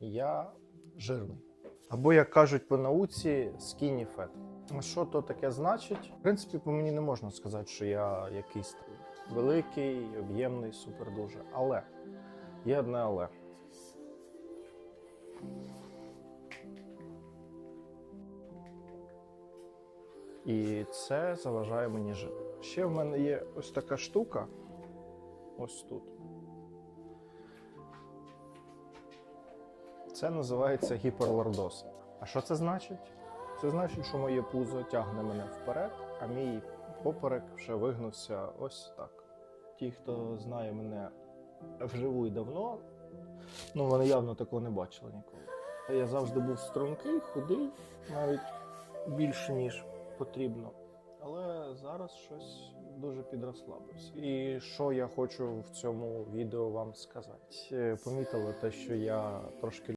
Я жирний. Або, як кажуть по науці, skinny fat. Що то таке значить? В принципі, по мені не можна сказати, що я якийсь великий, об'ємний, супер дуже. Але є одне але. І це заважає мені жити. Ще в мене є ось така штука. Ось тут. Це називається гіперлордоз. А що це значить? Це значить, що моє пузо тягне мене вперед, а мій поперек вже вигнувся ось так. Ті, хто знає мене вживу і давно, ну вони явно такого не бачили ніколи. Я завжди був стрункий, худий, навіть більше, ніж потрібно. Але зараз щось дуже підрослабився. І що я хочу в цьому відео вам сказати? Е, Помітили те, що я трошки